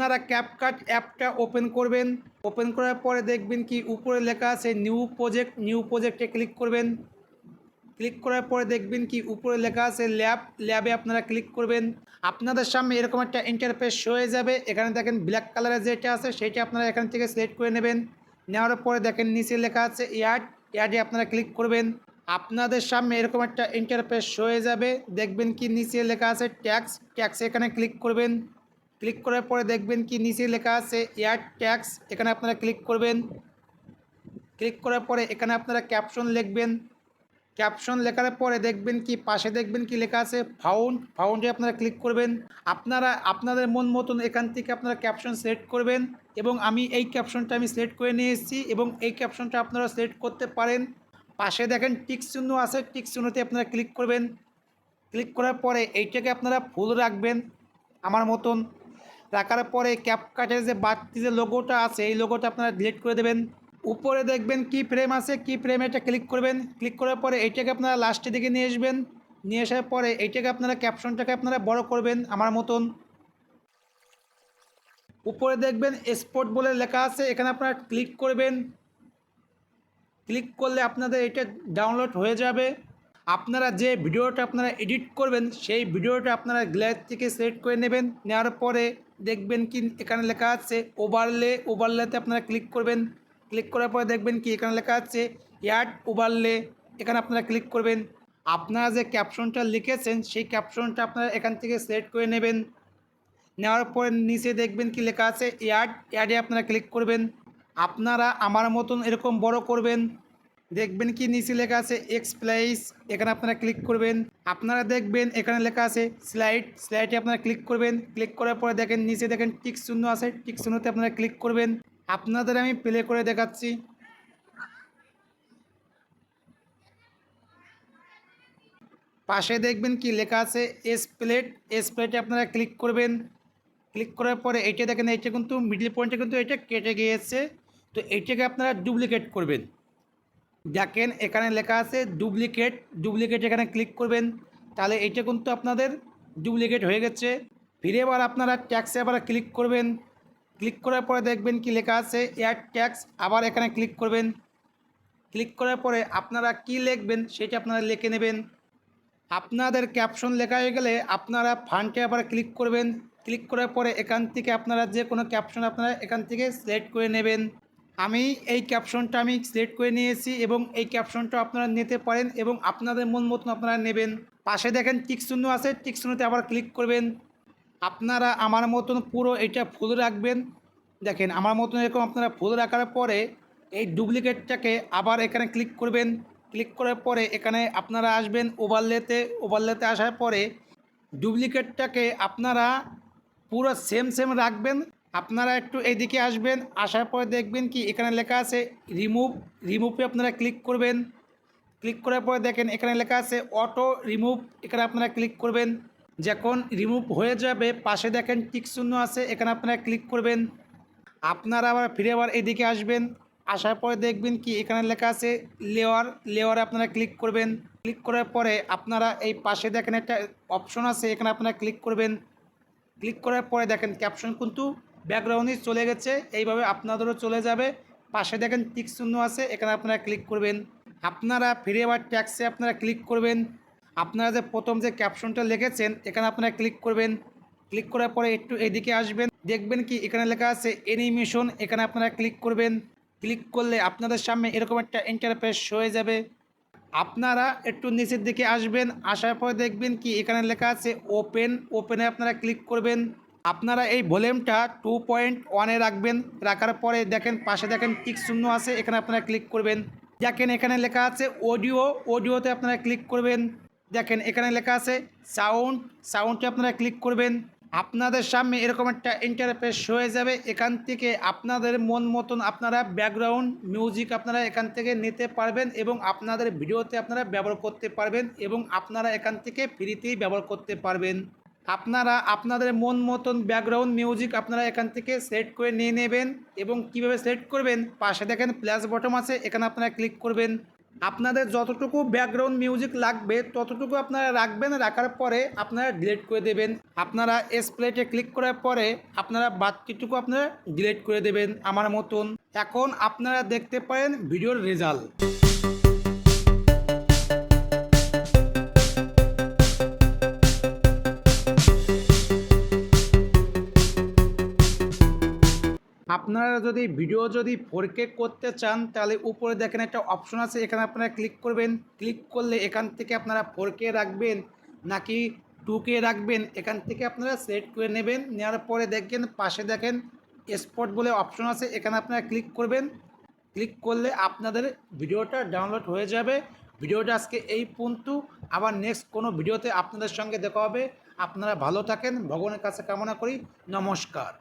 আপনারা ক্যাপকাট অ্যাপটা ওপেন করবেন। ওপেন করার পরে দেখবেন কি উপরে লেখা আছে নিউ প্রজেক্ট নিউ প্রজেক্টে ক্লিক করবেন। ক্লিক করার পরে দেখবেন কি উপরে লেখা আছে ল্যাব ল্যাবে আপনারা ক্লিক করবেন। আপনাদের সামনে এরকম একটা ইন্টারফেস হয়ে যাবে। এখানে দেখেন ব্ল্যাক কালারের যেটা আছে, সেটা আপনারা এখান থেকে সিলেক্ট করে নেবেন। নেওয়ার পরে দেখেন নিচে লেখা আছে ইয়ার্ড ইয়ার্ডে আপনারা ক্লিক করবেন। আপনাদের সামনে এরকম একটা ইন্টারফেস হয়ে যাবে। দেখবেন কি নিচে লেখা আছে ট্যাক্স ট্যাক্সে এখানে ক্লিক করবেন। ক্লিক করার পরে দেখবেন কি নিচে লেখা আছে এয়ার ট্যাক্স, এখানে আপনারা ক্লিক করবেন। ক্লিক করার পরে এখানে আপনারা ক্যাপশন লিখবেন। ক্যাপশন লেখার পরে দেখবেন কি, পাশে দেখবেন কি লেখা আছে ফাউন্ড ফাউন্ডে আপনারা ক্লিক করবেন। আপনারা, আপনাদের মন মতন এখান থেকে আপনারা ক্যাপশন সিলেক্ট করবেন এবং আমি এই ক্যাপশনটা আমি সিলেক্ট করে নিয়ে এসেছি এবং এই ক্যাপশনটা আপনারা সিলেক্ট করতে পারেন। পাশে দেখেন টিক চিহ্ন আছে, টিক চিহ্নতে আপনারা ক্লিক করবেন। ক্লিক করার পরে এইটাকে আপনারা ফুল রাখবেন। আমার মতন রাখার পরে ক্যাপকাটের যে বাড়তি যে লোগোটা আছে, এই লোগোটা আপনারা ডিলিট করে দেবেন। উপরে দেখবেন কি ফ্রেম আছে, কি ফ্রেম এটা ক্লিক করবেন। ক্লিক করার পরে এইটাকে আপনারা লাস্টের দিকে নিয়ে আসবেন। নিয়ে আসার পরে এইটাকে আপনারা ক্যাপশনটাকে আপনারা বড় করবেন আমার মতন। উপরে দেখবেন স্পোর্ট বলে লেখা আছে, এখানে আপনারা ক্লিক করবেন। ক্লিক করলে আপনাদের এটা ডাউনলোড হয়ে যাবে। আপনারা যে ভিডিওটা আপনারা এডিট করবেন, সেই ভিডিওটা আপনারা গ্ল্যাস থেকে সিলেক্ট করে নেবেন। নেওয়ার পরে দেখবেন কি এখানে লেখা আছে ওভারলে, ওভারলেতে আপনারা ক্লিক করবেন। ক্লিক করার পরে দেখবেন কি এখানে লেখা আছে ইয়ার্ড ওভারলে, এখানে আপনারা ক্লিক করবেন। আপনারা যে ক্যাপশনটা লিখেছেন, সেই ক্যাপশনটা আপনারা এখান থেকে সিলেক্ট করে নেবেন। নেওয়ার পরে নিচে দেখবেন কি লেখা আছে ইয়ার্ড ইয়ার্ডে আপনারা ক্লিক করবেন। আপনারা আমার মতন এরকম বড় করবেন। দেখবেন কি নিচে লেখা আছে এক্স প্লাইস এখানে আপনারা ক্লিক করবেন। আপনারা দেখবেন এখানে লেখা আছে স্লাইড স্লাইডে আপনারা ক্লিক করবেন। ক্লিক করার পরে দেখেন, নিচে দেখেন টিক শূন্য আছে টিক শূন্যতে আপনারা ক্লিক করবেন। আপনাদের আমি প্লে করে দেখাচ্ছি। পাশে দেখবেন কি লেখা আছে এস প্লেট এস প্লেটে আপনারা ক্লিক করবেন। ক্লিক করার পরে এইটা দেখেন, এইটা কিন্তু মিডিল পয়েন্টে কিন্তু এটা কেটে গিয়েছে। তো এইটাকে আপনারা ডুপ্লিকেট করবেন। দেখেন, এখানে লেখা আছে ডুপ্লিকেট। ডুপ্লিকেট এখানে ক্লিক করবেন, তাহলে এইটা কিন্তু আপনাদের ডুপ্লিকেট হয়ে গেছে। ফিরে এবার আপনারা ট্যাক্সে আবার ক্লিক করবেন। ক্লিক করার পরে দেখবেন কি লেখা আছে এয়ার ট্যাক্স আবার এখানে ক্লিক করবেন। ক্লিক করার পরে আপনারা কি লিখবেন সেটা আপনারা লিখে নেবেন। আপনাদের ক্যাপশন লেখা হয়ে গেলে আপনারা ফান্ডে আবার ক্লিক করবেন। ক্লিক করার পরে এখান থেকে আপনারা যে কোনো ক্যাপশন আপনারা এখান থেকে সিলেক্ট করে নেবেন। আমি এই ক্যাপশনটা আমি সিলেক্ট করে নিয়েছি এবং এই ক্যাপশনটা আপনারা নিতে পারেন এবং আপনাদের মন মতন আপনারা নেবেন। পাশে দেখেন টিক শূন্য আছে টিক শূন্যতে আবার ক্লিক করবেন। আপনারা আমার মতন পুরো এটা ফুল রাখবেন। দেখেন, আমার মতন এরকম আপনারা ফুল রাখার পরে এই ডুপ্লিকেটটাকে আবার এখানে ক্লিক করবেন। ক্লিক করার পরে এখানে আপনারা আসবেন ওভারলেতে ওভারলেতে আসার পরে ডুপ্লিকেটটাকে আপনারা পুরো সেম সেম রাখবেন। আপনারা একটু এইদিকে আসবেন, আসার পরে দেখবেন কি এখানে লেখা আছে রিমুভ রিমুভে আপনারা ক্লিক করবেন। ক্লিক করার পরে দেখেন এখানে লেখা আছে অটো রিমুভ এখানে আপনারা ক্লিক করবেন। যখন রিমুভ হয়ে যাবে, পাশে দেখেন টিক শূন্য আছে, এখানে আপনারা ক্লিক করবেন। আপনারা আবার ফিরে আবার এদিকে আসবেন। আসার পরে দেখবেন কি এখানে লেখা আছে লেয়ার লেয়ারে আপনারা ক্লিক করবেন। ক্লিক করার পরে আপনারা এই পাশে দেখেন একটা অপশন আছে, এখানে আপনারা ক্লিক করবেন। ক্লিক করার পরে দেখেন ক্যাপশন কিন্তু ব্যাকগ্রাউন্ডে চলে গেছে, এইভাবে আপনাদেরও চলে যাবে। পাশে দেখেন টিক শূন্য আছে, এখানে আপনারা ক্লিক করবেন। আপনারা ফিরে আবার ট্যাক্সে আপনারা ক্লিক করবেন। আপনারা যে প্রথম যে ক্যাপশনটা লিখেছেন, এখানে আপনারা ক্লিক করবেন। ক্লিক করার পরে একটু এদিকে আসবেন, দেখবেন কি এখানে লেখা আছে অ্যানিমেশন এখানে আপনারা ক্লিক করবেন। ক্লিক করলে আপনাদের সামনে এরকম একটা ইন্টারফেস হয়ে যাবে। আপনারা একটু নিচের দিকে আসবেন, আসার পরে দেখবেন কি এখানে লেখা আছে ওপেন ওপেনে আপনারা ক্লিক করবেন। আপনারা এই ভলিউমটা টু পয়েন্ট ওয়ানে রাখবেন, রাখার পরে দেখেন, পাশে দেখেন টিক শূন্য আছে, এখানে আপনারা ক্লিক করবেন। দেখেন, এখানে লেখা আছে অডিও অডিওতে আপনারা ক্লিক করবেন। দেখেন, এখানে লেখা আছে সাউন্ড সাউন্ডে আপনারা ক্লিক করবেন। আপনাদের সামনে এরকম একটা ইন্টারফেস হয়ে যাবে, এখান থেকে আপনাদের মন মতন আপনারা ব্যাকগ্রাউন্ড মিউজিক আপনারা এখান থেকে নিতে পারবেন এবং আপনাদের ভিডিওতে আপনারা ব্যবহার করতে পারবেন এবং আপনারা এখান থেকে ফ্রিতেই ব্যবহার করতে পারবেন। আপনারা আপনাদের মন মতন ব্যাকগ্রাউন্ড মিউজিক আপনারা এখান থেকে সেট করে নিয়ে নেবেন এবং কীভাবে সেট করবেন, পাশে দেখেন প্লাস বটম আছে, এখানে আপনারা ক্লিক করবেন। আপনাদের যতটুকু ব্যাকগ্রাউন্ড মিউজিক লাগবে, ততটুকু আপনারা রাখবেন, রাখার পরে আপনারা ডিলিট করে দেবেন। আপনারা এস প্লেটে ক্লিক করার পরে আপনারা বাকিটুকু আপনারা ডিলিট করে দেবেন আমার মতন। এখন আপনারা দেখতে পারেন ভিডিওর রেজাল্ট আপনারা যদি ভিডিও যদি ফোর কে করতে চান, তাহলে উপরে দেখেন একটা অপশন আছে, এখানে আপনারা ক্লিক করবেন। ক্লিক করলে এখান থেকে আপনারা ফোর কে রাখবেন, নাকি টু কে রাখবেন, এখান থেকে আপনারা সেট করে নেবেন। নেওয়ার পরে দেখবেন পাশে দেখেন স্পট বলে অপশন আছে, এখানে আপনারা ক্লিক করবেন। ক্লিক করলে আপনাদের ভিডিওটা ডাউনলোড হয়ে যাবে। ভিডিওটা আজকে এই পর্যন্ত। আবার নেক্সট কোনো ভিডিওতে আপনাদের সঙ্গে দেখা হবে। আপনারা ভালো থাকেন, ভগবানের কাছে কামনা করি। নমস্কার।